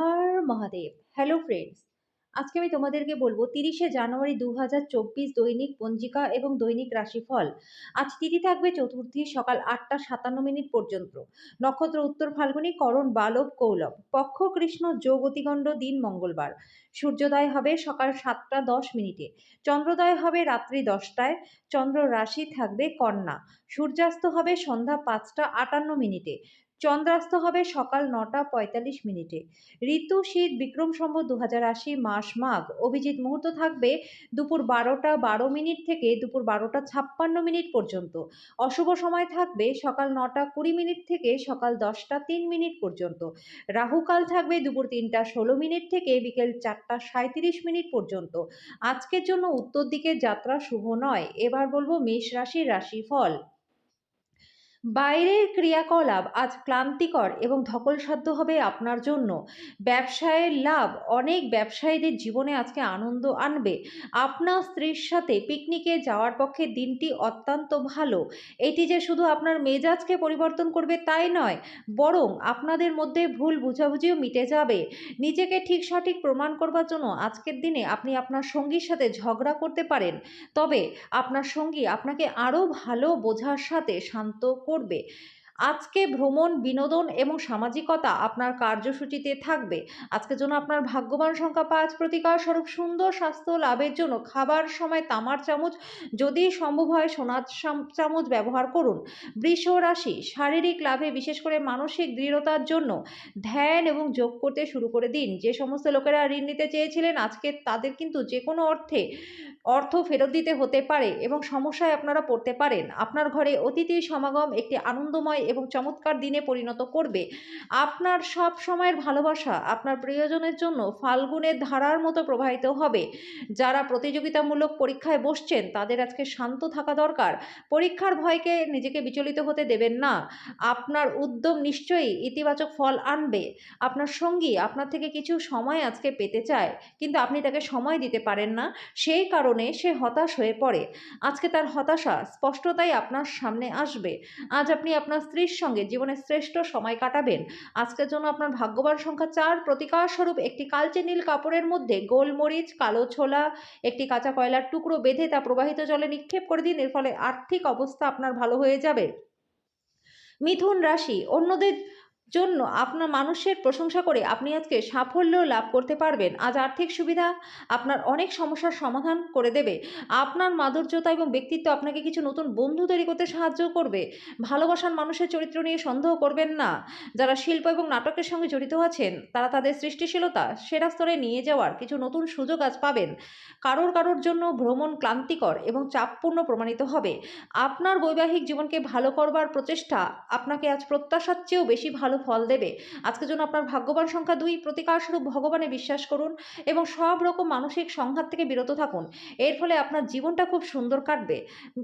হর Mahadev. Hello friends আজকে আমি তোমাদেরকে বলব তিরিশে জানুয়ারি দু হাজার চব্বিশ দৈনিক পঞ্জিকা এবং দৈনিক রাশিফল। আজ তিথি থাকবে চতুর্থী সকাল আটটা সাতান্ন মিনিট পর্যন্ত। নক্ষত্র উত্তর ফাল্গুনী, করণ, বালব, কৌলব। পক্ষ, কৃষ্ণ যোগতিগণ্ড দিন, মঙ্গলবার। সূর্যোদয় হবে সকাল সাতটা দশ মিনিটে। চন্দ্রোদয় হবে রাত্রি দশটায়। চন্দ্র রাশি থাকবে কন্যা। সূর্যাস্ত হবে সন্ধ্যা পাঁচটা আটান্ন মিনিটে। চন্দ্রাস্ত হবে সকাল নটা পঁয়তাল্লিশ মিনিটে। ঋতু শীত বিক্রম সম্ভব দু হাজার আশি মাস মাঘ। অভিজিৎ মুহূর্ত থাকবে দুপুর বারোটা বারো মিনিট থেকে দুপুর বারোটা ছাপ্পান্ন মিনিট পর্যন্ত। অশুভ সময় থাকবে সকাল নটা কুড়ি মিনিট থেকে সকাল দশটা তিন মিনিট পর্যন্ত। রাহুকাল থাকবে দুপুর তিনটা ষোলো মিনিট থেকে বিকেল চারটা সাঁত্রিশ মিনিট পর্যন্ত। আজকের জন্য উত্তর দিকের যাত্রা শুভ নয়। এবার বলব মেষ রাশির রাশিফল। বাইরের ক্রিয়াকলাপ আজ ক্লান্তিকর এবং ধকলসাধ্য হবে আপনার জন্য। ব্যবসায়ের লাভ অনেক ব্যবসায়ীদের জীবনে আজকে আনন্দ আনবে। আপনার স্ত্রীর সাথে পিকনিকে যাওয়ার পক্ষে দিনটি অত্যন্ত ভালো। এটি যে শুধু আপনার মেজাজকে পরিবর্তন করবে তাই নয়, বরং আপনাদের মধ্যে ভুল বুঝাবুঝিও মিটে যাবে। নিজেকে ঠিক সঠিক প্রমাণ করবার জন্য আজকের দিনে আপনি আপনার সঙ্গীর সাথে ঝগড়া করতে পারেন। তবে আপনার সঙ্গী আপনাকে আরও ভালো বোঝার সাথে শান্ত করবে। আজকে ভ্রমণ, বিনোদন এবং সামাজিকতা আপনার কার্যসূচিতে থাকবে। আজকের জন্য আপনার ভাগ্যবান সংখ্যা পাঁচ প্রতিকার স্বরূপ সুন্দর স্বাস্থ্য লাভের জন্য খাবার, সময়, তামার চামচ যদি সম্ভব হয় সোনার চামচ ব্যবহার করুন। বৃষ রাশি, শারীরিক লাভে বিশেষ করে মানসিক দৃঢ়তার জন্য ধ্যান এবং যোগ করতে শুরু করে দিন। যে সমস্ত লোকেরা ঋণ নিতে চেয়েছিলেন আজকে তাদের কিন্তু যে কোনো অর্থে অর্থ ফেরত দিতে হতে পারে এবং সমস্যায় আপনারা পড়তে পারেন। আপনার ঘরে অতিথির সমাগম একটি আনন্দময় এবং চমৎকার দিনে পরিণত করবে। আপনার সব সময়ের ভালোবাসা আপনার প্রিয়জনের জন্য ফাল্গুনের ধারার মতো প্রবাহিত হবে। যারা প্রতিযোগিতামূলক পরীক্ষায় বসছেন, তাদের আজকে শান্ত থাকা দরকার। পরীক্ষার ভয়কে নিজেকে বিচলিত হতে দেবেন না। আপনার উদ্যম নিশ্চয়ই ইতিবাচক ফল আনবে। আপনার সঙ্গী আপনার থেকে কিছু সময় আজকে পেতে চায়, কিন্তু আপনি তাকে সময় দিতে পারেন না। সেই কারণে সে হতাশ হয়ে পড়ে। আজকে তার হতাশা স্পষ্টতাই আপনার সামনে আসবে। আজ আপনি আপনার স্ত্রীর সঙ্গে জীবনের শ্রেষ্ঠ সময় কাটাবেন। আজকের জন্য আপনার ভাগ্যবান সংখ্যা চার। প্রতিকার স্বরূপ একটি কালচে নীল কাপড়ের মধ্যে গোলমরিচ, কালো ছোলা, একটি কাঁচা কয়লার টুকরো বেঁধে তা প্রবাহিত জলে নিক্ষেপ করে দিন। এর ফলে আর্থিক অবস্থা আপনার ভালো হয়ে যাবে। মিথুন রাশি, অন্যদের জন্য আপনার মানুষের প্রশংসা করে আপনি আজকে সাফল্য লাভ করতে পারবেন। আজ আর্থিক সুবিধা আপনার অনেক সমস্যার সমাধান করে দেবে। আপনার মাধুর্যতা এবং ব্যক্তিত্ব আপনাকে কিছু নতুন বন্ধু তৈরি করতে সাহায্য করবে। ভালোবাসার মানুষের চরিত্র নিয়ে সন্দেহ করবেন না। যারা শিল্প এবং নাটকের সঙ্গে জড়িত আছেন, তারা তাদের সৃষ্টিশীলতা সেরা স্তরে নিয়ে যাওয়ার কিছু নতুন সুযোগ আজ পাবেন। কারোর কারোর জন্য ভ্রমণ ক্লান্তিকর এবং চাপপূর্ণ প্রমাণিত হবে। আপনার বৈবাহিক জীবনকে ভালো করবার প্রচেষ্টা আপনাকে আজ প্রত্যাশার চেয়েও বেশি ভালো ফল দেবে। আজকের জন্য আপনার ভাগ্যবান সংখ্যা দুই। প্রতিকারস্বরূপ ভগবানে বিশ্বাস করুন এবং সব রকম মানসিক সংঘাত থেকে বিরত থাকুন। এর ফলে আপনার জীবনটা খুব সুন্দর কাটবে।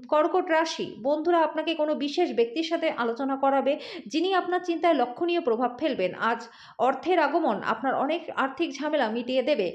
কর্কট রাশি, বন্ধুরা আপনাকে কোনো বিশেষ ব্যক্তির সাথে আলোচনা করাবে, যিনি আপনার চিন্তায় লক্ষণীয় প্রভাব ফেলবেন। আজ অর্থের আগমন আপনার অনেক আর্থিক ঝামেলা মিটিয়ে দেবে।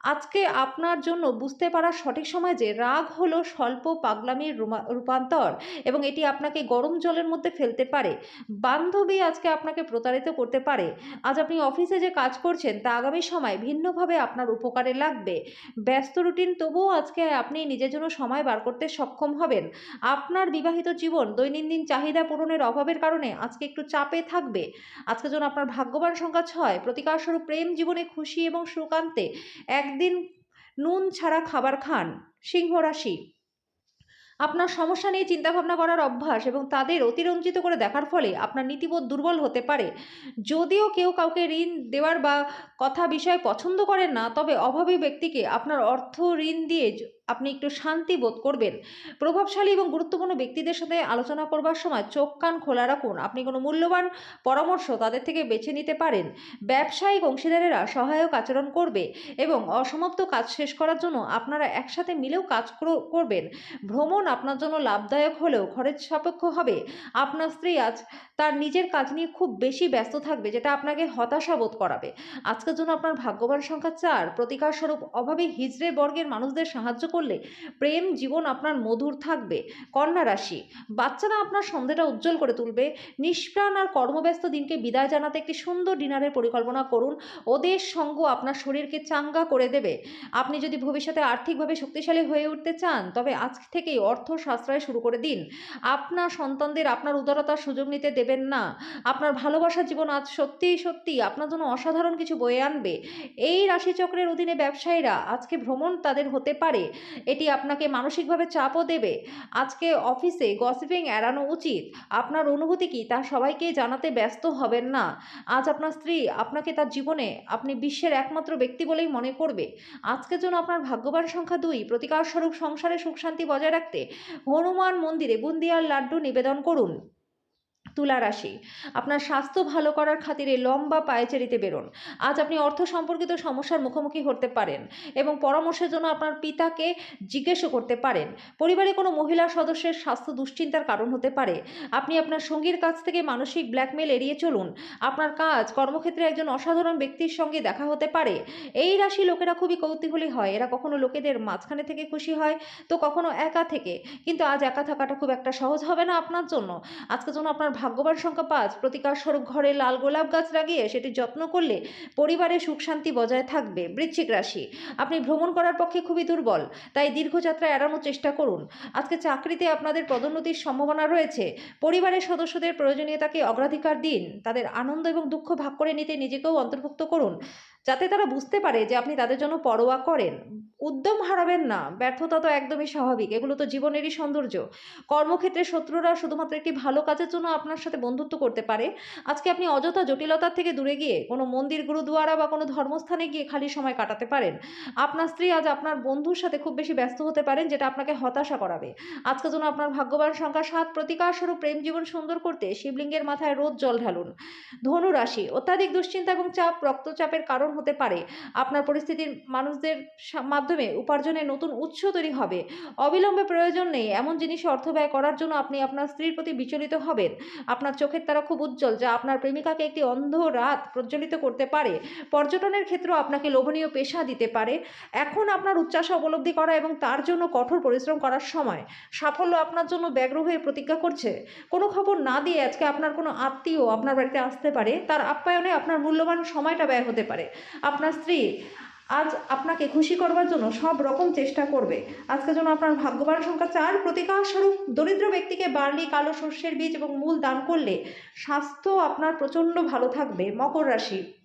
আজকে আপনার জন্য বুঝতে পারার সঠিক সময় যে রাগ হলো স্বল্প পাগলামির রূপান্তর এবং এটি আপনাকে গরম জলের মধ্যে ফেলতে পারে। বান্ধবী আজকে আপনাকে প্রতারিত করতে পারে। আজ আপনি অফিসে যে কাজ করছেন তা আগামী সময় ভিন্নভাবে আপনার উপকারে লাগবে। ব্যস্ত রুটিন তবুও আজকে আপনি নিজের জন্য সময় বার করতে সক্ষম হবেন। আপনার বিবাহিত জীবন দৈনন্দিন চাহিদা পূরণের অভাবের কারণে আজকে একটু চাপে থাকবে। আজকের জন্য আপনার ভাগ্যবান সংখ্যা ছয়, প্রতিকারস্বরূপ প্রেম, জীবনে খুশি এবং সুকান্তে আনতে একদিন নুন ছাড়া খাবার খান, সিংহ রাশি। আপনার সমস্যা নিয়ে চিন্তাভাবনা করার অভ্যাস এবং তাদের অতিরঞ্জিত করে দেখার ফলে আপনার নীতিবোধ দুর্বল হতে পারে। যদিও কেউ কাউকে ঋণ দেওয়ার বা কথা বিষয় পছন্দ করেন না, তবে অভাবী ব্যক্তিকে আপনার অর্থ ঋণ দিয়ে আপনি একটু শান্তি বোধ করবেন। প্রভাবশালী এবং গুরুত্বপূর্ণ ব্যক্তিদের সাথে আলোচনা করবার সময় চোখ কান খোলা রাখুন। আপনি কোনো মূল্যবান পরামর্শ তাদের থেকে বেছে নিতে পারেন। ব্যবসায়িক অংশীদারেরা সহায়ক আচরণ করবে এবং অসমাপ্ত কাজ শেষ করার জন্য আপনারা একসাথে মিলেও কাজ কর- করবেন। ভ্রমণ আপনার জন্য লাভদায়ক হলেও খরচ সাপেক্ষ হবে। আপনার স্ত্রী আজ তার নিজের কাজ নিয়ে খুব বেশি ব্যস্ত থাকবে, যেটা আপনাকে হতাশা বোধ করাবে। আজকের জন্য আপনার ভাগ্যবান সংখ্যা চার। প্রতিকার স্বরূপ অভাবে হিজড়ে বর্গের মানুষদের সাহায্য করলে প্রেম জীবন আপনার মধুর থাকবে। কন্যা রাশি, বাচ্চারা আপনার সন্ধ্যেটা উজ্জ্বল করে তুলবে। নিষ্প্রাণ আর কর্মব্যস্ত দিনকে বিদায় জানাতে একটি সুন্দর ডিনারের পরিকল্পনা করুন। ওদের সঙ্গ আপনার শরীরকে চাঙ্গা করে দেবে। আপনি যদি ভবিষ্যতে আর্থিকভাবে শক্তিশালী হয়ে উঠতে চান, তবে আজ থেকেই অর্থ সাশ্রয় শুরু করে দিন। আপনার সন্তানদের আপনার উদারতার সুযোগ নিতে দেবেন না। আপনার ভালোবাসার জীবন আজ সত্যিই সত্যি আপনার জন্য অসাধারণ কিছু বয়ে আনবে। এই রাশিচক্রের অধীনে ব্যবসায়ীরা আজকে ভ্রমণ তাদের হতে পারে। এটি আপনাকে মানসিকভাবে চাপও দেবে। আজকে অফিসে গসিপিং এড়ানো উচিত। আপনার অনুভূতি কি তা সবাইকে জানাতে ব্যস্ত হবেন না। আজ আপনার স্ত্রী আপনাকে তার জীবনে আপনি বিশ্বের একমাত্র ব্যক্তি বলেই মনে করবে। আজকের জন্য আপনার ভাগ্যবান সংখ্যা দুই প্রতিকার স্বরূপ সংসারে সুখ শান্তি বজায় রাখতে হনুমান মন্দিরে বুন্দিয়ার লাড্ডু নিবেদন করুন। তুলা রাশি। আপনার স্বাস্থ্য ভালো করার খাতিরে লম্বা পায়েচারিতে বেরোন। আজ আপনি অর্থ সম্পর্কিত সমস্যার মুখোমুখি হতে পারেন এবং পরামর্শের জন্য আপনার পিতাকে জিজ্ঞেসও করতে পারেন। পরিবারে কোনো মহিলা সদস্যের স্বাস্থ্য দুশ্চিন্তার কারণ হতে পারে। আপনি আপনার সঙ্গীর কাছ থেকে মানসিক ব্ল্যাকমেল এড়িয়ে চলুন। আপনার কাজ, কর্মক্ষেত্রে একজন অসাধারণ ব্যক্তির সঙ্গে দেখা হতে পারে। এই রাশি লোকেরা খুবই কৌতূহলী হয়। এরা কখনো লোকেদের মাঝখানে থেকে খুশি হয়, তো কখনো একা থেকে। কিন্তু আজ একা থাকাটা খুব একটা সহজ হবে না আপনার জন্য। আজকের জন্য আপনার ভাগ্যবান সংখ্যা পাঁচ। প্রতিকার স্বরূপ ঘরে লাল গোলাপ গাছ লাগিয়ে সেটি যত্ন করলে পরিবারে সুখ শান্তি বজায় থাকবে। বৃশ্চিক রাশি, আপনি ভ্রমণ করার পক্ষে খুবই দুর্বল, তাই দীর্ঘযাত্রা এড়ানোর চেষ্টা করুন। আজকে চাকরিতে আপনাদের পদোন্নতির সম্ভাবনা রয়েছে। পরিবারের সদস্যদের প্রয়োজনীয়তাকে অগ্রাধিকার দিন, তাদের আনন্দ এবং দুঃখ ভাগ করে নিতে নিজেকেও অন্তর্ভুক্ত করুন, যাতে তারা বুঝতে পারে যে আপনি তাদের জন্য পরোয়া করেন। উদ্যম হারাবেন না, ব্যর্থতা তো একদমই স্বাভাবিক, এগুলো তো জীবনেরই সৌন্দর্য। কর্মক্ষেত্রে শত্রুরা শুধুমাত্র একটি ভালো কাজের জন্য আপনার সাথে বন্ধুত্ব করতে পারে। আজকে আপনি অযথা জটিলতার থেকে দূরে গিয়ে কোনো মন্দির, গুরুদুয়ারা বা কোনো ধর্মস্থানে গিয়ে খালি সময় কাটাতে পারেন। আপনার স্ত্রী আজ আপনার বন্ধুর সাথে খুব বেশি ব্যস্ত হতে পারেন, যেটা আপনাকে হতাশা করাবে। আজকের জন্য আপনার ভাগ্যবান সংখ্যা সাত, প্রতিকার স্বরূপ প্রেম জীবন সুন্দর করতে শিবলিঙ্গের মাথায় রোদ জল ঢালুন। ধনু রাশি, অত্যাধিক দুশ্চিন্তা এবং চাপ, রক্তচাপের কারণ হতে পারে। আপনার পরিস্থিতির মানুষদের মাধ্যমে উপার্জনের নতুন উৎস তৈরি হবে। অবিলম্বে প্রয়োজন নেই, এমন জিনিসে অর্থ ব্যয় করার জন্য আপনি আপনার স্ত্রীর প্রতি বিচলিত হবেন। আপনার চোখের তারা খুব উজ্জ্বল, যা আপনার প্রেমিকাকে একটি অন্ধ রাত প্রজ্বলিত করতে পারে। পর্যটনের ক্ষেত্রেও আপনাকে লোভনীয় পেশা দিতে পারে। এখন আপনার উচ্চাসা উপলব্ধি করা এবং তার জন্য কঠোর পরিশ্রম করার সময় সাফল্য আপনার জন্য ব্যগ্র হয়ে প্রতিজ্ঞা করছে। কোনো খবর না দিয়ে আজকে আপনার কোনো আত্মীয় আপনার বাড়িতে আসতে পারে। তার আপ্যায়নে আপনার মূল্যবান সময়টা ব্যয় হতে পারে। আপনার স্ত্রী আজ আপনাকে খুশি করবার জন্য সব রকম চেষ্টা করবে। আজকে যেন আপনার ভাগ্যবান সংখ্যা চার প্রতিকার স্বরূপ দরিদ্র ব্যক্তিকে বার্লি, কালো সর্ষের বীজ এবং মূল দান করলে স্বাস্থ্য আপনার প্রচণ্ড ভালো থাকবে। মকর রাশি।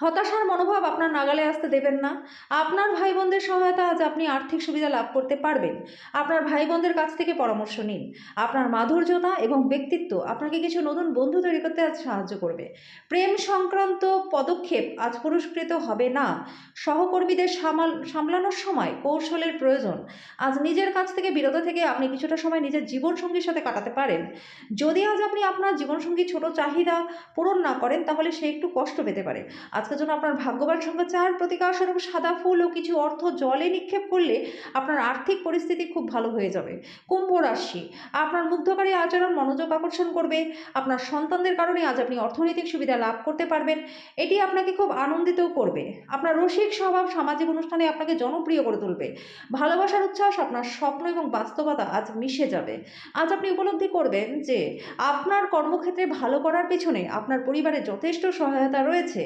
হতাশার মনোভাব আপনার নাগালে আসতে দেবেন না। আপনার ভাই বোনদের সহায়তা আজ আপনি আর্থিক সুবিধা লাভ করতে পারবেন। আপনার ভাই বোনদের কাছ থেকে পরামর্শ নিন। আপনার মাধুর্যতা এবং ব্যক্তিত্ব আপনাকে কিছু নতুন বন্ধু তৈরি করতে আজ সাহায্য করবে। প্রেম সংক্রান্ত পদক্ষেপ আজ পুরস্কৃত হবে না। সহকর্মীদের সামাল, সামলানোর সময় কৌশলের প্রয়োজন। আজ নিজের কাছ থেকে বিরত থেকে আপনি কিছুটা সময় নিজের জীবনসঙ্গীর সাথে কাটাতে পারেন। যদি আজ আপনি আপনার জীবনসঙ্গী ছোট চাহিদা পূরণ না করেন, তাহলে সে একটু কষ্ট পেতে পারে। আজকের জন্য আপনার ভাগ্যবান সংখ্যা চার প্রতিকার স্বরূপ সাদা ফুল ও কিছু অর্থ জলে নিক্ষেপ করলে আপনার আর্থিক পরিস্থিতি খুব ভালো হয়ে যাবে। কুম্ভ রাশি, আপনার মুগ্ধকারী আচরণ মনোযোগ আকর্ষণ করবে। আপনার সন্তানদের কারণে আজ আপনি অর্থনৈতিক সুবিধা লাভ করতে পারবেন। এটি আপনাকে খুব আনন্দিতও করবে। আপনার রসিক স্বভাব সামাজিক অনুষ্ঠানে আপনাকে জনপ্রিয় করে তুলবে। ভালোবাসার উচ্ছ্বাস, আপনার স্বপ্ন এবং বাস্তবতা আজ মিশে যাবে। আজ আপনি উপলব্ধি করবেন যে আপনার কর্মক্ষেত্রে ভালো করার পেছনে আপনার পরিবারের যথেষ্ট সহায়তা রয়েছে।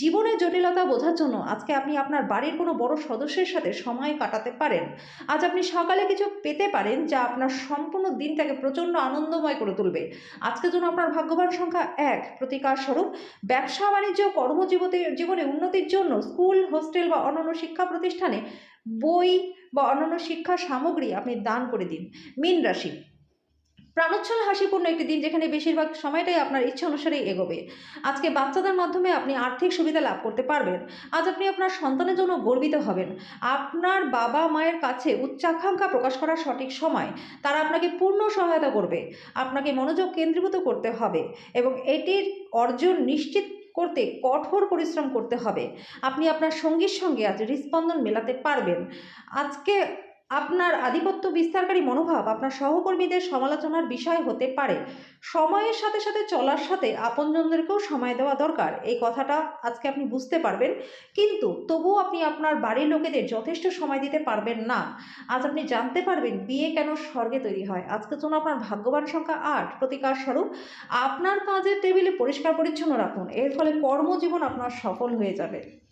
জীবনের জটিলতা বোঝার জন্য আজকে আপনি আপনার বাড়ির কোনো বড় সদস্যের সাথে সময় কাটাতে পারেন। আজ আপনি সকালে কিছু পেতে পারেন যা আপনার সম্পূর্ণ দিনটাকে প্রচণ্ড আনন্দময় করে তুলবে। আজকের জন্য আপনার ভাগ্যবান সংখ্যা এক। প্রতিকার স্বরূপ, ব্যবসা, বাণিজ্য, কর্মজীবতে, জীবনে উন্নতির জন্য স্কুল, হোস্টেল বা অন্যান্য শিক্ষা প্রতিষ্ঠানে বই বা অন্যান্য শিক্ষা সামগ্রী আপনি দান করে দিন। মীন রাশি প্রাণোচ্ছল হাসিপূর্ণ একটি দিন যেখানে বেশিরভাগ সময়টাই আপনার ইচ্ছা অনুসারেই এগোবে। আজকে বাচ্চাদের মাধ্যমে আপনি আর্থিক সুবিধা লাভ করতে পারবেন। আজ আপনি আপনার সন্তানের জন্য গর্বিত হবেন। আপনার বাবা মায়ের কাছে উচ্চাকাঙ্ক্ষা প্রকাশ করার সঠিক সময়, তারা আপনাকে পূর্ণ সহায়তা করবে। আপনাকে মনোযোগ কেন্দ্রীভূত করতে হবে এবং এটির অর্জন নিশ্চিত করতে কঠোর পরিশ্রম করতে হবে। আপনি আপনার সঙ্গীর সঙ্গে আজ হৃস্পন্দন মেলাতে পারবেন। আজকে আপনার আধিপত্য বিস্তারকারী মনোভাব, আপনার সহকর্মীদের সমালোচনার বিষয় হতে পারে। সময়ের সাথে সাথে চলার সাথে আপনজনদেরকেও সময় দেওয়া দরকার। এই কথাটা আজকে আপনি বুঝতে পারবেন। কিন্তু তবুও আপনি আপনার বাড়ির লোকেদের যথেষ্ট সময় দিতে পারবেন না। আজ আপনি জানতে পারবেন বিয়ে কেন স্বর্গে তৈরি হয়। আজকের জন্য আপনার ভাগ্যবান সংখ্যা আট। প্রতিকার স্বরূপ, আপনার কাজের টেবিলে পরিষ্কার পরিচ্ছন্ন রাখুন। এর ফলে কর্মজীবন আপনার সফল হয়ে যাবে।